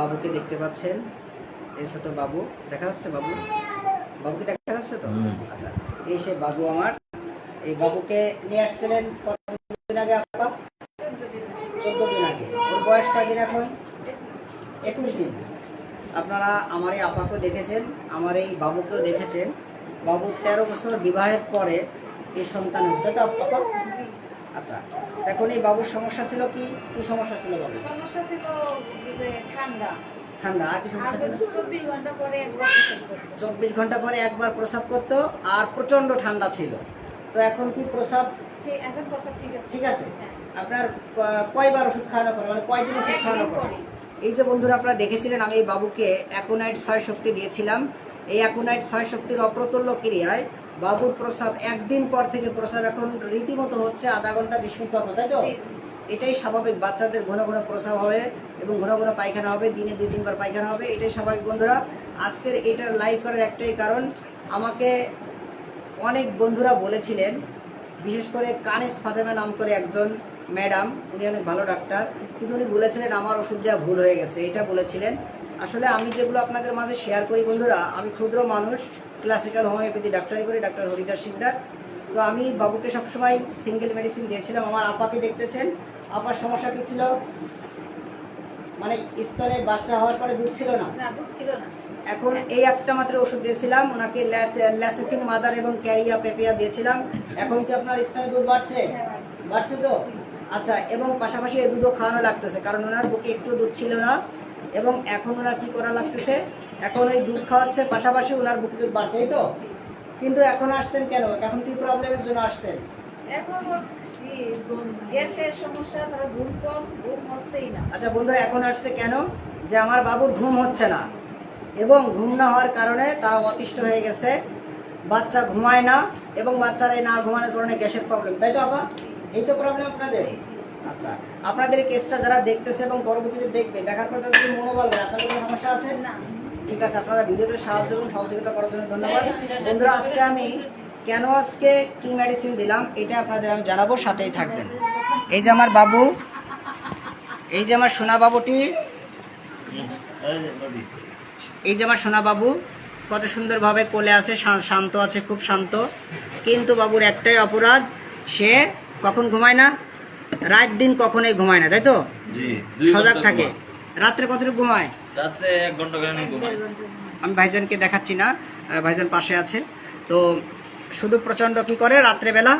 বাবুকে দেখতে পাচ্ছেন। এই ছোট বাবু। দেখা যাচ্ছে বাবু? বাবুকে দেখা যাচ্ছে তো? আচ্ছা এই সে বাবু আমার। এই বাবুকে নিয়ে আসছিলেন কতদিন আগে আপা? চোদ্দ দিন আগে। ওর বয়স কয়দিন এখন? একুশ দিন। আপনারা আমার এই আপাকেও দেখেছেন আমার এই বাবুকেও দেখেছেন। বাবু তেরো বছর বিবাহের পরে এই সন্তান হয়েছে। তাই তো আপা? আচ্ছা এখন এই বাবুর সমস্যা ছিল কি? কি সমস্যা ছিল বাবু? সমস্যা ছিল যে ঠান্ডা। ঠান্ডা আর কি সমস্যা ছিল? চব্বিশ ঘণ্টা পরে একবার চব্বিশ ঘণ্টা পরে একবার প্রসাব করতো আর প্রচণ্ড ঠান্ডা ছিল। তো এখন কি প্রসাব? ঠিক এখন প্রসব ঠিক আছে। ঠিক আছে? হ্যাঁ। আপনার কয়বার ওষুধ খাওয়ানো পরে মানে কয়দিন ওষুধ খাওয়ানো পরে। এই যে বন্ধুরা আপনারা দেখেছিলেন আমি এই বাবুকে অ্যাকোনাইট ছয় শক্তি দিয়েছিলাম। এই অ্যাকোনাইট ছয় শক্তির অপ্রতুল্য ক্রিয়ায় বাবুর প্রসাব একদিন পর থেকে প্রসাব। এখন রীতিমতো হচ্ছে আধা ঘণ্টা বিশ মিনিট পর তাই তো। এটাই স্বাভাবিক বাচ্চাদের ঘন ঘন প্রসাব হবে এবং ঘন ঘন পায়খানা হবে দিনে দুই তিনবার পায়খানা হবে এটাই স্বাভাবিক বন্ধুরা। আজকের এটার লাইভ করার একটাই কারণ আমাকে অনেক বন্ধুরা বলেছিলেন বিশেষ করে কানিস ফাতেমা নাম করে একজন ম্যাডাম উনি অনেক ভালো ডাক্তার কিন্তু উনি বলেছিলেন আমার ওষুধ দেওয়া ভুল হয়ে গেছে এটা বলেছিলেন। আসলে আমি যেগুলো আপনাদের মাঝে শেয়ার করি বন্ধুরা আমি ক্ষুদ্র মানুষ ক্লাসিক্যাল হোমিওপ্যাথি ডাক্তারি করি ডাক্তার হরিদাস সিকদার। তো আমি বাবুকে সবসময় সিঙ্গেল মেডিসিন দিয়েছিলাম আমার আপাকে দেখতেছেন আপার সমস্যা কি ছিল? মানে স্তনে বাচ্চা হওয়ার পরে দুধ ছিল না। না ছিল না। এখন এই একটা মাত্র ওষুধ দিয়েছিলাম ওনাকে ল্যাসেথিন মাদার এবং ক্যারিয়া পেপিয়া দিয়েছিলাম। এখন কি আপনার স্তনে দুধ বাড়ছে? হ্যাঁ, বাড়ছে। বাড়ছে তো? আচ্ছা এবং পাশাপাশি এই দুধও খাওয়ানো লাগতেছে কারণ ওনার বুকে একটু দুধ ছিল না। এবং এখন ওনার কি করা লাগতেছে? এখন ওই দুধ খাওয়াচ্ছে পাশাপাশি ওনার বুকে দুধ বাড়ছে এই তো? কিন্তু এখন আসছেন কেন? এখন কি প্রবলেমের জন্য আসছেন? আচ্ছা বন্ধুরা এখন আসছে কেন? যে আমার বাবুর ঘুম হচ্ছে না। এবং ঘুম না হওয়ার কারণে তা অতিষ্ঠ হয়ে গেছে। বাচ্চা ঘুমায় না এবং বাচ্চারা এই না ঘুমানোর কারণে গ্যাসের প্রবলেম তাই তো আপা? এই তো প্রবলেম আপনাদের। আচ্ছা আপনাদের এই কেসটা যারা দেখতেছে এবং পরবর্তীতে দেখবে দেখার পর তাদের মনোবল হয় আপনাদের কোনো সমস্যা আছে? না। ঠিক আছে আপনারা ভিডিওতে সাহায্য এবং সহযোগিতা করার জন্য ধন্যবাদ। বন্ধুরা আজকে আমি কেন আজকে কি মেডিসিন দিলাম এটা আপনাদের আমি জানাব সাথেই থাকবেন। এই যে আমার বাবু এই যে আমার সোনা বাবুটি এই যে আমার সোনা বাবু কত সুন্দরভাবে কোলে আছে শান্ত আছে খুব শান্ত। কিন্তু বাবুর একটাই অপরাধ সে কখন ঘুমায় না? রাত দিন কখনোই ঘুমায় না তাই তো? সজাগ থাকে। রাত্রে কতটুকু ঘুমায়? রাত্রে এক ঘণ্টা করে আমি ভাইজানকে দেখাচ্ছি না ভাইজান পাশে আছে। তো শুধু প্রচণ্ড কি করে? রাত্রেবেলা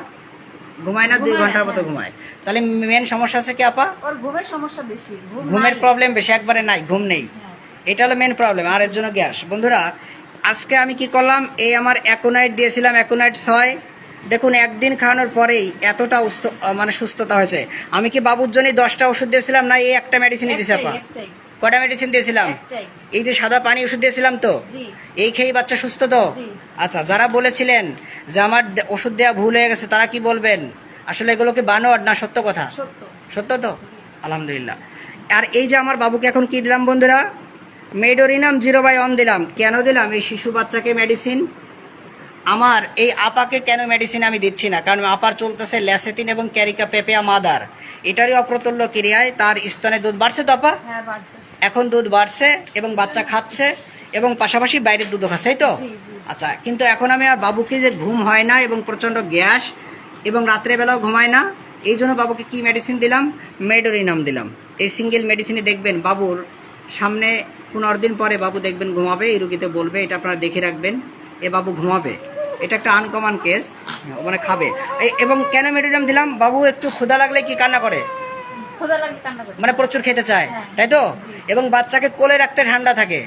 ঘুমায় না দুই ঘণ্টার মতো হ্যাঁ। ঘুমায়। তাহলে মেন সমস্যা আছে কি আপা? ওর ঘুমের সমস্যা বেশি ঘুমের প্রবলেম বেশি একবারে নাই ঘুম নেই। হ্যাঁ। এটা হলো মেন প্রবলেম আর এর জন্য গ্যাস। বন্ধুরা আজকে আমি কি করলাম? এই আমার অ্যাকোনাইট দিয়েছিলাম অ্যাকোনাইট ছয়। দেখুন একদিন খাওয়ানোর পরেই এতটা মানে সুস্থতা হয়েছে। আমি কি বাবুর জন্য দশটা ওষুধ দিয়েছিলাম না এই একটা মেডিসিনই দিয়েছি আপা? কটা মেডিসিন দিয়েছিলাম? এই যে সাদা পানি ওষুধ দিয়েছিলাম তো? এই খেয়েই বাচ্চা সুস্থ তো? আচ্ছা যারা বলেছিলেন যে আমার ওষুধ দেওয়া ভুল হয়ে গেছে তারা কি বলবেন? আসলে এগুলো কি বানোয়ার না সত্য কথা? সত্য। সত্য তো? আলহামদুলিল্লাহ। আর এই যে আমার বাবুকে এখন কি দিলাম বন্ধুরা? মেডোরিনাম জিরো বাই অন দিলাম। কেন দিলাম? এই শিশু বাচ্চাকে মেডিসিন আমার এই আপাকে কেন মেডিসিন আমি দিচ্ছি না? কারণ আপার চলতেছে ল্যাসেতিন এবং ক্যারিকা পেপেয়া মাদার। এটারই অপ্রতুল্য ক্রিয়ায় তার স্তনে দুধ বাড়ছে তো আপা? হ্যাঁ এখন দুধ বাড়ছে এবং বাচ্চা খাচ্ছে এবং পাশাপাশি বাইরের দুধও খাচ্ছে তো। আচ্ছা কিন্তু এখন আমি আর বাবুকে যে ঘুম হয় না এবং প্রচণ্ড গ্যাস এবং রাত্রেবেলাও ঘুমায় না এই জন্য বাবুকে কি মেডিসিন দিলাম? মেডোরিনাম দিলাম। এই সিঙ্গেল মেডিসিনে দেখবেন বাবুর সামনে পনেরো দিন পরে বাবু দেখবেন ঘুমাবে এই রুগীতে বলবে এটা আপনারা দেখে রাখবেন। এ বাবু ঘুমাবে। এটা একটা আনকমন কেস মানে খাবে। এবং কেন মেডিটাম দিলাম? বাবু, একটু ক্ষুধা লাগলে কি কান্না করে খোদা লাগলে কান্না করে মানে প্রচুর খেতে চায় হ্যাঁ। তাই তো? এবং বাচ্চাকে কোলে রাখতে ঠান্ডা থাকে।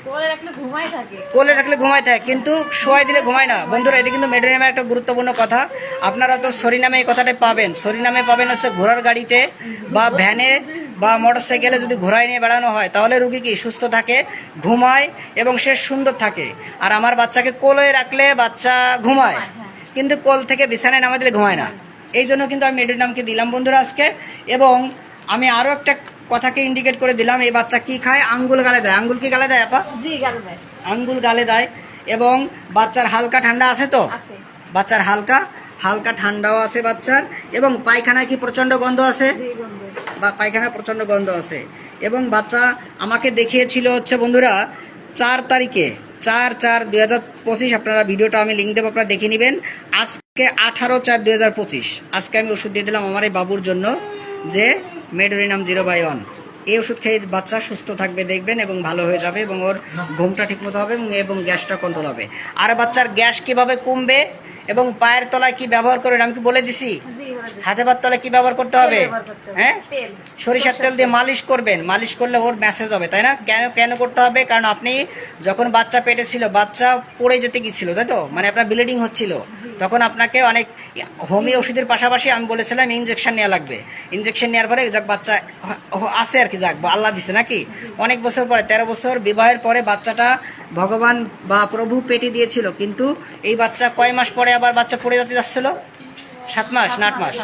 কোলে রাখলে ঘুমায় থাকে। কিন্তু শোয়াই দিলে ঘুমায় না। বন্ধুরা এটা কিন্তু মেডেনামের একটা গুরুত্বপূর্ণ কথা। আপনারা তো সরিনামে এই কথাটা পাবেন। সরিনামে পাবেন হচ্ছে ঘোড়ার গাড়িতে বা ভ্যানে বা মোটর সাইকেলে যদি ঘোড়ায় নিয়ে বেড়ানো হয় তাহলে রুগী কি সুস্থ থাকে ঘুমায় এবং সে সুন্দর থাকে। আর আমার বাচ্চাকে কোলে রাখলে বাচ্চা ঘুমায় হ্যাঁ। কিন্তু কোল থেকে বিছানায় নামা দিলে ঘুমায় না। এই জন্য কিন্তু আমি মেডের নামকে দিলাম বন্ধুরা আজকে। এবং আমি আরও একটা কথাকে ইন্ডিকেট করে দিলাম এই বাচ্চা কি খায়? আঙ্গুল গালে দেয়। আঙ্গুল কি গালে দেয় আপা? জি গাল দেয়। আঙ্গুল গালে দেয় এবং বাচ্চার হালকা ঠান্ডা আছে তো? বাচ্চার হালকা হালকা ঠান্ডাও আছে বাচ্চার এবং পায়খানায় কি প্রচণ্ড গন্ধ আছে? বা- পায়খানা প্রচণ্ড গন্ধ আছে। এবং বাচ্চা আমাকে দেখিয়েছিল হচ্ছে বন্ধুরা চার তারিখে চার চার দুই হাজার পঁচিশ আপনারা ভিডিওটা আমি লিঙ্ক দেবো আপনারা দেখে নেবেন। আজকে আঠারো চার দুই হাজার পঁচিশ। আজকে আমি ওষুধ দিয়ে দিলাম আমার এই বাবুর জন্য যে মেডোরিনাম জিরো বাই ওয়ান এই ওষুধ খেয়ে বাচ্চা সুস্থ থাকবে, দেখবেন, এবং ভালো হয়ে যাবে, এবং ওর ঘুমটা ঠিকমতো হবে, এবং গ্যাসটা কন্ট্রোল হবে আর বাচ্চার গ্যাস কীভাবে কমবে, এবং পায়ের তলায় কি ব্যবহার করবেন আমি কি বলে দিছি। হাতে পাত তলায় কি ব্যবহার করতে হবে? তেল। হ্যাঁ? সরিষার তেল দিয়ে মালিশ করবেন। মালিশ করলে ওর মেসেজ হবে তাই না? কেন কেন করতে হবে? কারণ আপনি যখন বাচ্চা পেটে ছিল বাচ্চা পড়ে যেতে গিয়েছিল তাই তো? মানে আপনার ব্লিডিং হচ্ছিল। তখন আপনাকে অনেক হোমিও ওষুধের পাশাপাশি আমি বলেছিলাম ইঞ্জেকশন নেওয়া লাগবে। ইঞ্জেকশন নেওয়ার পরে যাক বাচ্চা আছে আর কি যাক আল্লাহ দিছে নাকি? অনেক বছর পরে তেরো বছর বিবাহের পরে বাচ্চাটা ভগবান বা প্রভু পেটে দিয়েছিল কিন্তু এই বাচ্চা কয় মাস পরে আবার বাচ্চা পড়ে যেতে যাচ্ছিল? সাত মাস না আট মাস।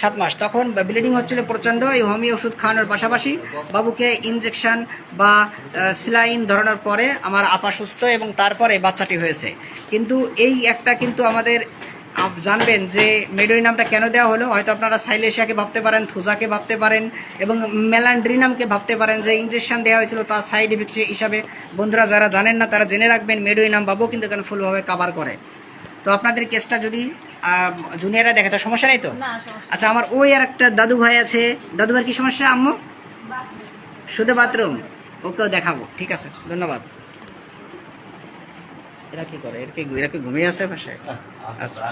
সাত মাস। তখন ব্লিডিং হচ্ছিল প্রচণ্ড এই হোমিও ওষুধ খাওয়ানোর পাশাপাশি বাবুকে ইনজেকশন বা স্লাইন ধরানোর পরে আমার আপা সুস্থ এবং তারপরে বাচ্চাটি হয়েছে। কিন্তু এই একটা কিন্তু আমাদের জানবেন যে মেডোই নামটা কেন দেওয়া হলো। হয়তো আপনারা সাইলেশিয়াকে ভাবতে পারেন থুজাকে ভাবতে পারেন এবং মেলান্ড্রিনামকে ভাবতে পারেন যে ইঞ্জেকশন দেওয়া হয়েছিল তার সাইড ইফেক্ট হিসাবে। বন্ধুরা যারা জানেন না তারা জেনে রাখবেন মেডোই নাম বাবু কিন্তু এখানে ফুলভাবে কাভার করে। তো আপনাদের কেসটা যদি জুনিয়ররা দেখে তো সমস্যা নেই তো? আচ্ছা আমার ওই আর একটা দাদু ভাই আছে। দাদু ভাই কি সমস্যা আম্মু? শুধু বাথরুম? ওকেও দেখাবো ঠিক আছে ধন্যবাদ। এরা কি করে? এর কি এরা কি ঘুমিয়ে আছে পাশে আচ্ছা।